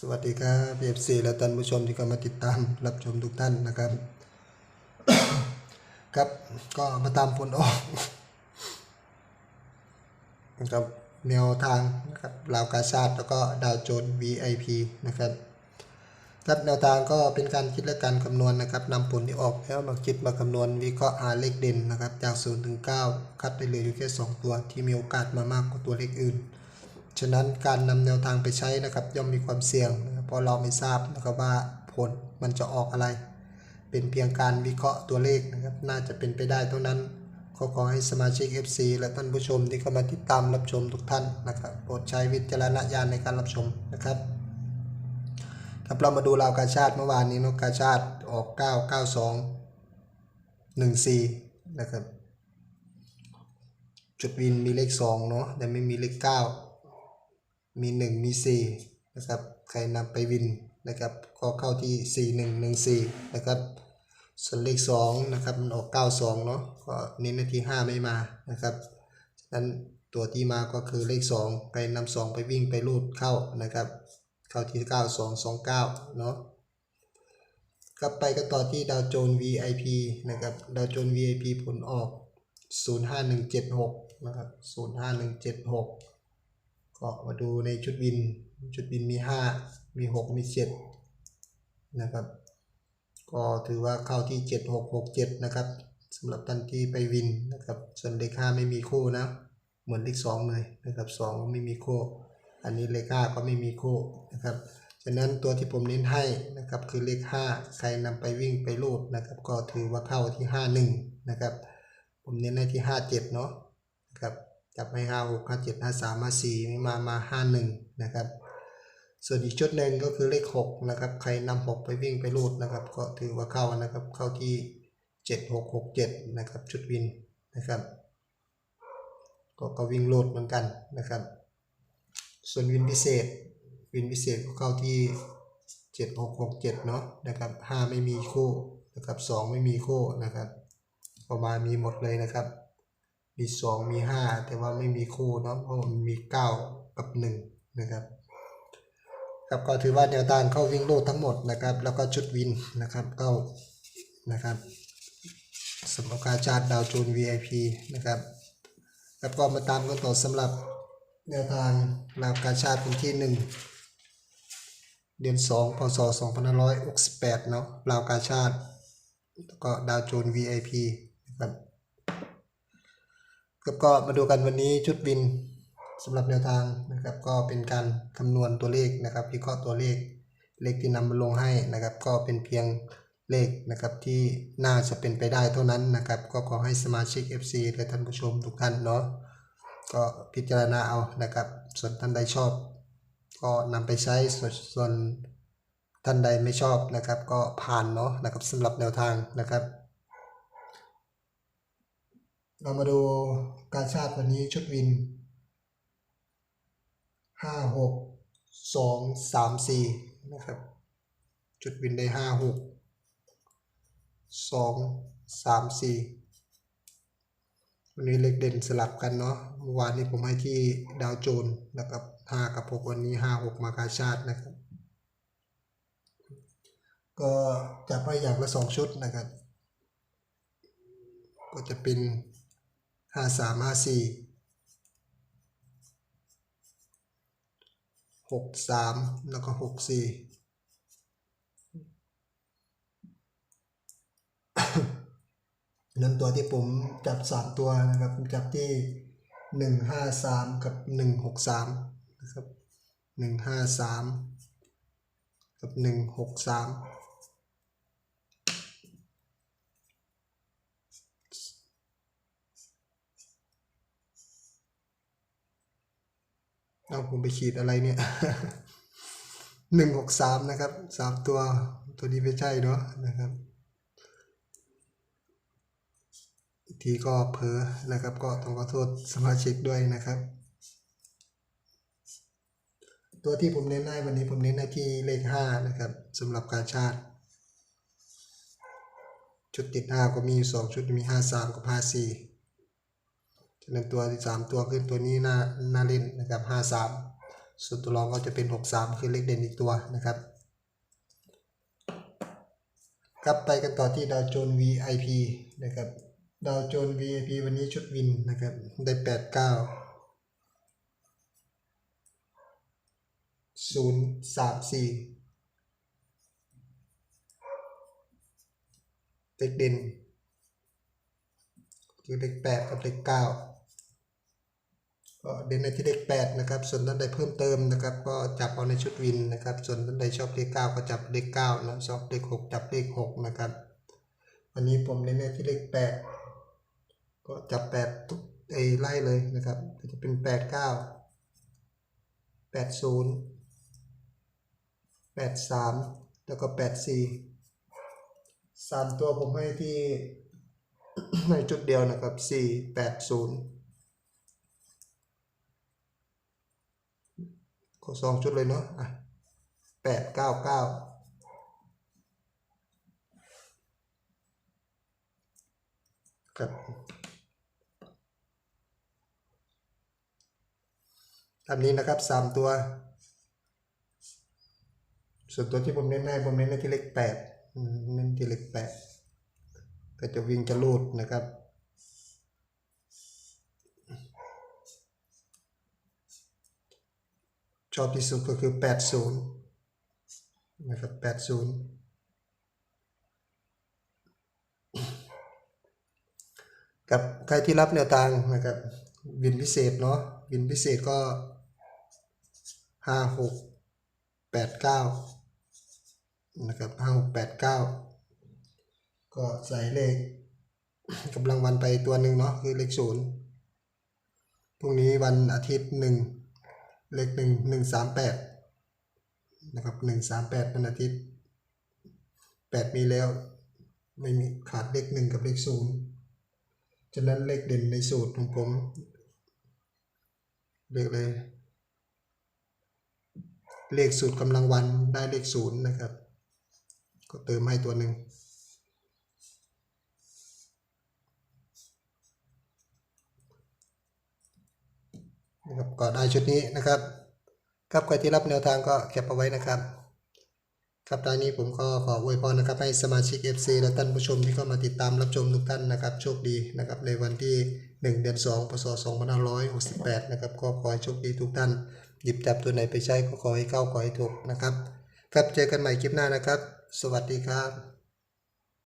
สวัสดีครับเอฟซีและท่านผู้ชมที่เข้ามาติดตามรับชมทุกท่านนะครับ ครับก็มาตามผลออกนะครับแนวทางนะครับลาวกาชาติแล้วก็ดาวโจนส์ VIP นะครับครับแนวทางก็เป็นการคิดและการคำนวณนะครับนำผลที่ออกแล้วมาคิดมาคำนวณวิเคราะห์หาเลขเด่นนะครับ จาก0ถึง9คัดได้เหลยอยู่แค่ 2 ตัวที่มีโอกาสมามากกว่าตัวเลขอื่น ฉะนั้นการนำแนวทางไปใช้นะครับย่อมมีความเสี่ยงเพราะเราไม่ทราบนะครับว่าผลมันจะออกอะไร เป็นเพียงการวิเคราะห์ตัวเลขนะครับน่าจะเป็นไปได้เท่านั้นขอขอให้สมาชิก FC และท่านผู้ชมที่เข้ามาติดตามรับชมทุกท่านนะครับโปรดใช้วิจารณญาณในการรับชมนะครับครับเรามาดูราวกาชาติเมื่อวานนี้นกกาชาติออก 992 14 นะครับ จุดวินมีเลข 2 เนาะแต่ไม่มีเลข 9 มี 1 มี 4 นะครับ ใครนำไปวินนะครับ ก็เข้าที่ 4 1 1 4 นะครับส่วนเลข2นะครับมันออก 92 เนาะก็เน้นในที่5ไม่มานะครับฉะนั้นตัวที่มาก็คือเลข2ใครนำ2 ไปวิ่งไปรูดเข้านะครับ เข้าที่ 9229 เนาะกลับไปก็ต่อที่ดาวโจน VIP นะครับดาวโจน VIP ผลออก 05176 นะครับ 05176 ก็มาดูในชุดวิน ชุดวินมี 5 มี 6 มี 7 นะครับ ก็ถือว่าเข้าที่ 7667 นะครับสำหรับท่านที่ไปวินนะครับ ส่วนเลข5ไม่มีคู่นะ เหมือนเลข2เลยนะครับ 2 ไม่มีคู่ อันนี้เลข5ก็ไม่มีคู่นะครับฉะนั้นตัวที่ผมเน้นให้นะครับคือเลข 5 ใครนำไปวิ่งไปรูดนะครับ ก็ถือว่าเข้าที่ 51 นะครับ ผมเน้นให้ที่ 57 เนาะ นะครับจับให้56 57 53 54ไม่มามา51นะครับ ส่วนอีกชุดหนึ่งก็คือเลข6นะครับ ใครนำ6ไปวิ่งไปรูดนะครับ ก็ถือว่าเข้านะครับ เข้าที่7667นะครับ ชุดวินนะครับ ก็ก็วิ่งรูดเหมือนกันนะครับ ส่วนวินพิเศษ วินพิเศษก็เข้าที่7667เนาะนะครับ5ไม่มีคู่นะครับ2ไม่มีคู่นะครับประมาณมีหมดเลยนะครับ มี2มี5แต่ว่าไม่มีคู่เนาะเพราะมันมี9กับ1นะครับครับก็ถือว่าแนวทางเข้าวิ่งโลดทั้งหมดนะครับ แล้วก็ชุดวินนะครับเข้านะครับสำหรับการชาร์จดาวโจน VIP นะครับแล้วก็มาตามกันต่อสำหรับแนวทางราวการชาร์จเป็นที่ 1 เดือน2พศ2568 เนาะราวการชาร์จแล้วก็ดาวโจน VIP นะครับ แล้วก็มาดูกันวันนี้ชุดวินสำหรับแนวทางนะครับ ก็เป็นการคำนวณตัวเลขนะครับวิเคราะห์ตัวเลขเลขที่นำมาลงให้นะครับ ก็เป็นเพียงเลขนะครับที่น่าจะเป็นไปได้เท่านั้นนะครับ ก็ขอให้สมาชิก FC และท่านผู้ชมทุกท่านเนาะก็พิจารณาเอานะครับ ส่วนท่านใดชอบ ก็นำไปใช้ส่วนส่วนท่านใดไม่ชอบนะครับ ก็ผ่านเนาะนะครับสำหรับแนวทางนะครับ เรามาดูการชาติวันนี้ชุดวิน ห้าหกสองสามสี่นะครับจุดวินได้ห้าหกสองสามสี่วันนี้เลขเด่นสลับกันเนาะเมื่อวานนี้ผมให้ที่ดาวโจนส์นะครับห้ากับหกวันนี้ห้าหกมากาชาตินะครับ ก็จับไปอย่างละสองชุดนะครับ ก็จะเป็น ห้าสามห้าสี่หกสามแล้วก็หกสี่นั่นตัวที่ผมจับสามตัวนะครับจับที่หนึ่งห้าสามกับหนึ่งหกสามนะครับหนึ่งห้าสามกับหนึ่งหกสาม เอาผมไปขีดอะไรเนี่ยหนึ่งหกสามนะครับสามตัวตัวนี้ไม่ใช่เนาะนะครับทีก็เผลอนะครับ ก็ต้องขอโทษสมาชิกด้วยนะครับ ตัวที่ผมเน้นให้วันนี้ผมเน้นให้ที่เลขห้านะครับสำหรับการชาติ ชุดติดห้าก็มีสองชุดมีห้าสามกับห้าสี่ ฉะนั้นตัวที่สามตัวขึ้นตัวนี้น่าน่าเล่นนะครับห้าสามส่วนตัวรองก็จะเป็น63คือเลขเด่นอีกตัวนะครับกลับไปกันต่อที่ดาวโจน VIP นะครับดาวโจน VIP วันนี้ชุดวินนะครับได้89 0 3 4เลขเด่นคือเลข8กับเลข9ก็ เด่นในที่เลข8นะครับ ส่วนท่านใดเพิ่มเติมนะครับ ก็จับเอาในชุดวินนะครับ ส่วนท่านใดชอบเลข9ก็จับเลข9นะชอบเลข6จับเลข6นะครับ วันนี้ผมเน้นในที่เลข8ก็จับ8ทุกไอไล่เลยนะครับจะเป็น 8 9 8 0 8 3 แล้วก็ 8 4 3 ตัวผมให้ที่ในจุดเดียวนะครับ 4 8 0 สองชุดเลยเนาะอะแปดเก้าเก้าครับตามนี้นะครับสามตัว ส่วนตัวที่ผมเน้นให้ผมเน้นในที่เลขแปดเน้นที่เลขแปดก็จะวิ่งจะลูดนะครับ ชอบที่สุดก็คือ 80 นะครับ 80 กับใครที่รับแนวทางนะครับวินพิเศษเนาะวินพิเศษก็ 5 6 8 9 นะครับ 5 6 8 9 ก็ใส่เลขกำลังวันไปตัวหนึ่งเนาะคือเลขศูนย์พรุ่งนี้วันอาทิตย์หนึ่ง เลขหนึ่งหนึ่งสามแปดนะครับหนึ่งสามแปดวันอาทิตย์แปดมีแล้วไม่มีขาดเลขหนึ่งกับเลขศูนย์ฉะนั้นเลขเด่นในสูตรของผมเลขเลยเลขสูตรกำลังวันได้เลขศูนย์นะครับ ก็เติมให้ตัวหนึ่ง นะครับ ก็ได้ชุดนี้นะครับ ครับใครที่รับแนวทางก็แคปเอาไว้นะครับ ครับตอนนี้ผมก็ขออวยพรนะครับให้สมาชิก FC และท่านผู้ชมที่เข้ามาติดตามรับชมทุกท่านนะครับ โชคดีนะครับในวันที่ 1 เดือน 2 พศ 2568 นะครับก็ขอให้โชคดีทุกท่าน หยิบจับตัวไหนไปใช้ก็ขอให้เข้าขอให้ถูกนะครับ ครับเจอกันใหม่คลิปหน้านะครับ สวัสดีครับ